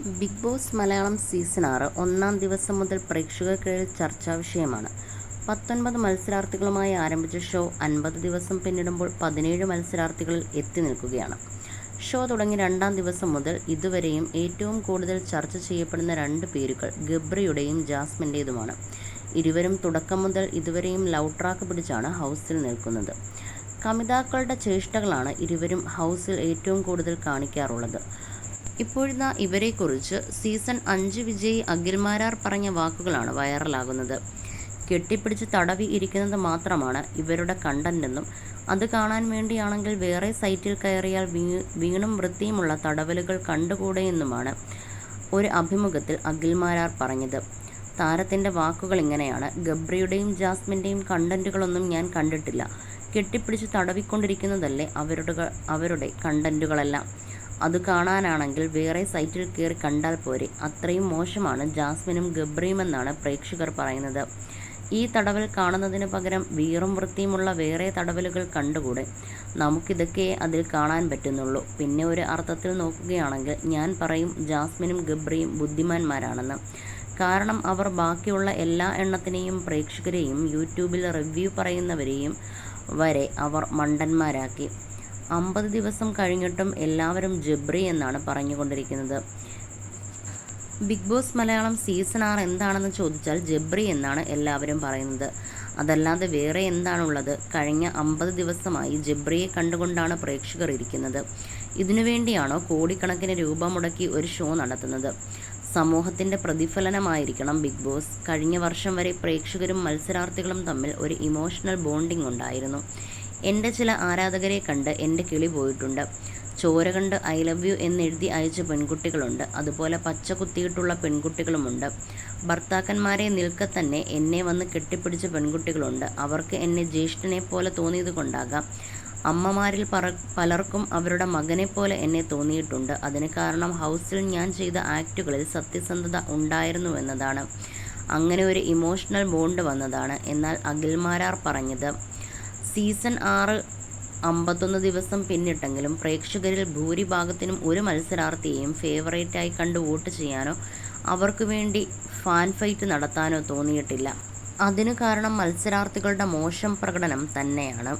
Big Boss Malayalam season ആറ് ഒന്നാം ദിവസം മുതൽ പ്രേക്ഷകർക്കിടയിൽ ചർച്ചാ വിഷയമാണ്. പത്തൊൻപത് മത്സരാർത്ഥികളുമായി ആരംഭിച്ച ഷോ അൻപത് ദിവസം പിന്നിടുമ്പോൾ പതിനേഴ് മത്സരാർത്ഥികളിൽ എത്തി നിൽക്കുകയാണ്. ഷോ തുടങ്ങി രണ്ടാം ദിവസം മുതൽ ഇതുവരെയും ഏറ്റവും കൂടുതൽ ചർച്ച ചെയ്യപ്പെടുന്ന രണ്ട് പേരുകൾ ഗബ്രിയുടെയും ജാസ്മിന്റേതുമാണ്. ഇരുവരും തുടക്കം മുതൽ ഇതുവരെയും ലവ് ട്രാക്ക് പിടിച്ചാണ് ഹൗസിൽ നിൽക്കുന്നത്. കമിതാക്കളുടെ ചേഷ്ടകളാണ് ഇരുവരും ഹൗസിൽ ഏറ്റവും കൂടുതൽ കാണിക്കാറുള്ളത്. ഇപ്പോഴിതാ ഇവരെക്കുറിച്ച് സീസൺ അഞ്ച് വിജയി അഖിൽമാരാർ പറഞ്ഞ വാക്കുകളാണ് വൈറലാകുന്നത്. കെട്ടിപ്പിടിച്ച് തടവി ഇരിക്കുന്നത് മാത്രമാണ് ഇവരുടെ കണ്ടന്റെന്നും അത് കാണാൻ വേണ്ടിയാണെങ്കിൽ വേറെ സൈറ്റിൽ കയറിയാൽ വീണും വൃത്തിയുമുള്ള തടവലുകൾ കണ്ടുകൂടെയെന്നുമാണ് ഒരു അഭിമുഖത്തിൽ അഖിൽമാരാർ പറഞ്ഞത്. താരത്തിന്റെ വാക്കുകൾ ഇങ്ങനെയാണ്. ഗബ്രിയുടെയും ജാസ്മിന്റെയും കണ്ടന്റുകളൊന്നും ഞാൻ കണ്ടിട്ടില്ല. കെട്ടിപ്പിടിച്ച് തടവിക്കൊണ്ടിരിക്കുന്നതല്ലേ അവരുടെ അവരുടെ കണ്ടന്റുകളെല്ലാം. അത് കാണാനാണെങ്കിൽ വേറെ സൈറ്റിൽ കയറി കണ്ടാൽ പോരെ. അത്രയും മോശമാണ് ജാസ്മിനും ഗബ്രിയുമെന്നാണ് പ്രേക്ഷകർ പറയുന്നത്. ഈ തടവൽ കാണുന്നതിന് പകരം വീറും വൃത്തിയുമുള്ള വേറെ തടവലുകൾ കണ്ടുകൂടെ? നമുക്കിതൊക്കെ അതിൽ കാണാൻ പറ്റുന്നുള്ളൂ. പിന്നെ ഒരു അർത്ഥത്തിൽ നോക്കുകയാണെങ്കിൽ ഞാൻ പറയും ജാസ്മിനും ഗബ്രിയും ബുദ്ധിമാന്മാരാണെന്ന്. കാരണം അവർ ബാക്കിയുള്ള എല്ലാ എണ്ണത്തിനെയും പ്രേക്ഷകരെയും യൂട്യൂബിൽ റിവ്യൂ പറയുന്നവരെയും വരെ അവർ മണ്ടന്മാരാക്കി. അമ്പത് ദിവസം കഴിഞ്ഞിട്ടും എല്ലാവരും ജബ്രി എന്നാണ് പറഞ്ഞുകൊണ്ടിരിക്കുന്നത്. ബിഗ് ബോസ് മലയാളം സീസൺ ആറ് എന്താണെന്ന് ചോദിച്ചാൽ ജബ്രി എന്നാണ് എല്ലാവരും പറയുന്നത്. അതല്ലാതെ വേറെ എന്താണുള്ളത്? കഴിഞ്ഞ അമ്പത് ദിവസമായി ജബ്രിയെ കണ്ടുകൊണ്ടാണ് പ്രേക്ഷകർ ഇരിക്കുന്നത്. ഇതിനുവേണ്ടിയാണോ കോടിക്കണക്കിന് രൂപ മുടക്കി ഒരു ഷോ നടത്തുന്നത്? സമൂഹത്തിന്റെ പ്രതിഫലനമായിരിക്കണം ബിഗ് ബോസ്. കഴിഞ്ഞ വർഷം വരെ പ്രേക്ഷകരും മത്സരാർത്ഥികളും തമ്മിൽ ഒരു ഇമോഷണൽ ബോണ്ടിംഗ് ഉണ്ടായിരുന്നു. എന്റെ ചില ആരാധകരെ കണ്ട് എന്റെ കിളി പോയിട്ടുണ്ട്. ചോര കണ്ട് ഐ ലവ് യു എന്നെഴുതി അയച്ച പെൺകുട്ടികളുണ്ട്. അതുപോലെ പച്ച കുത്തിയിട്ടുള്ള പെൺകുട്ടികളുമുണ്ട്. ഭർത്താക്കന്മാരെ നിൽക്കെ തന്നെ എന്നെ വന്ന് കെട്ടിപ്പിടിച്ച പെൺകുട്ടികളുണ്ട്. അവർക്ക് എന്നെ ജ്യേഷ്ഠനെ പോലെ തോന്നിയത് കൊണ്ടാകാം അമ്മമാരിൽ പറ പലർക്കും അവരുടെ മകനെ പോലെ എന്നെ തോന്നിയിട്ടുണ്ട്. അതിന് കാരണം ഹൗസിൽ ഞാൻ ചെയ്ത ആക്റ്റുകളിൽ സത്യസന്ധത ഉണ്ടായിരുന്നു എന്നതാണ് അങ്ങനെ ഒരു ഇമോഷണൽ ബോണ്ട് വന്നതാണ്. എന്നാൽ അഖിൽമാരാർ പറഞ്ഞത് സീസൺ ആറ് അമ്പത്തൊന്ന് ദിവസം പിന്നിട്ടെങ്കിലും പ്രേക്ഷകരിൽ ഭൂരിഭാഗത്തിനും ഒരു മത്സരാർത്ഥിയെയും ഫേവറേറ്റായി കണ്ട് വോട്ട് ചെയ്യാനോ അവർക്ക് വേണ്ടി ഫാൻ ഫൈറ്റ് നടത്താനോ തോന്നിയിട്ടില്ല. അതിനു കാരണം മത്സരാർത്ഥികളുടെ മോശം പ്രകടനം തന്നെയാണ്.